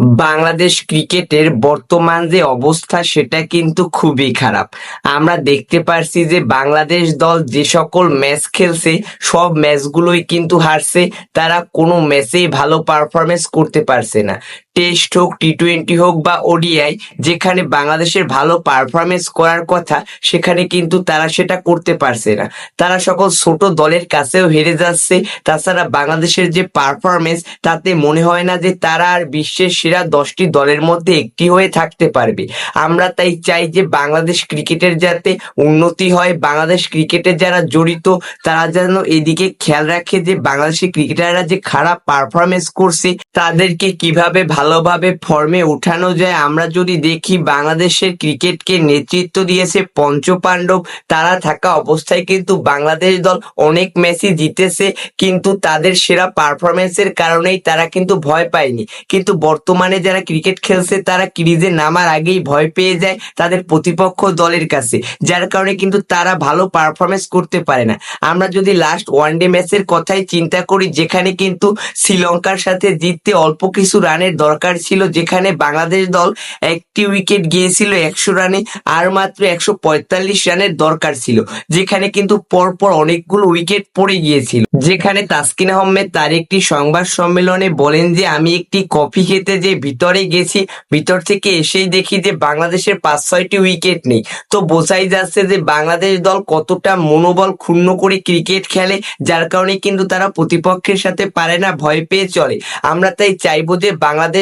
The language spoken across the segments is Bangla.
বাংলাদেশ ক্রিকেটের বর্তমান যে অবস্থা, সেটা কিন্তু খুবই খারাপ। আমরা দেখতে পারছি যে বাংলাদেশ দল যে সকল ম্যাচ খেলছে, সব ম্যাচগুলোই কিন্তু হারছে, তারা কোনো ম্যাচেই ভালো পারফরমেন্স করতে পারছে না। টেস্ট হোক টি টোয়েন্টি হোক বা ওডিআই, যেখানে বাংলাদেশের ভালো পারফরমেন্স করার কথা, সেখানে কিন্তু তারা সেটা করতে পারছে না। তারা সকল ছোট দলের কাছেও হেরে যাচ্ছে। তাছাড়া বাংলাদেশের যে পারফরমেন্স তাতে মনে হয় না যে তারা আর বিশ্বের সেরা দশটি দলের মধ্যে একটি হয়ে থাকতে পারবে। আমরা তাই চাই যে বাংলাদেশ ক্রিকেটের যাতে উন্নতি হয়, বাংলাদেশ ক্রিকেটে যারা জড়িত, তারা যেন এদিকে খেয়াল রাখে যে বাংলাদেশের ক্রিকেটাররা যে খারাপ পারফরমেন্স করছে, তাদেরকে কীভাবে ভালোভাবে ফর্মে উঠানো যায়। আমরা যদি দেখি বাংলাদেশের ক্রিকেটকে নেতৃত্ব দিয়েছে পঞ্চপাণ্ডব, তারা থাকা অবস্থায় কিন্তু বাংলাদেশ দল অনেক ম্যাচই জিতেছে, কিন্তু তাদের সেরা পারফরমেন্সের কারণেই তারা কিন্তু ভয় পায়নি। কিন্তু বর্তমানে যারা ক্রিকেট খেলছে, তারা ক্রিজে নামার আগেই ভয় পেয়ে যায় তাদের প্রতিপক্ষ দলের কাছে, যার কারণে কিন্তু তারা ভালো পারফরমেন্স করতে পারে না। আমরা যদি লাস্ট ওয়ানডে ম্যাচের কথাই চিন্তা করি, যেখানে কিন্তু শ্রীলঙ্কার সাথে জিততে অল্প কিছু রানের দরকার ছিল যেখানে বাংলাদেশ দল একটি উইকেট গিয়েছিল একশো রানে, আর মাত্র একশো পঁয়তাল্লিশ রানের দরকার ছিল, যেখানে কিন্তু পরপর অনেকগুলো উইকেট পড়ে গিয়েছিল। যেখানে তাসকিন আহমেদ তার একটি সংবাদ সম্মেলনে বলেন যে, আমি একটি কফি খেতে যে ভিতরে গেছি, ভিতর থেকে এসেই দেখি যে বাংলাদেশের পাঁচ ছয়টি উইকেট নেই। তো বোঝাই যাচ্ছে যে বাংলাদেশ দল কতটা মনোবল ক্ষুণ্ণ করে ক্রিকেট খেলে, যার কারণে কিন্তু তারা প্রতিপক্ষের সাথে পারে না, ভয় পেয়ে চলে। আমরা তাই চাইব যে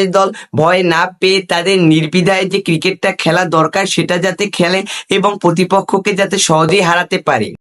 বাংলাদেশ দল ভয় না পেয়ে তাদের নির্বিধায় যে ক্রিকেটটা খেলা দরকার সেটা যাতে খেলে এবং প্রতিপক্ষকে যাতে সহজেই হারাতে পারে।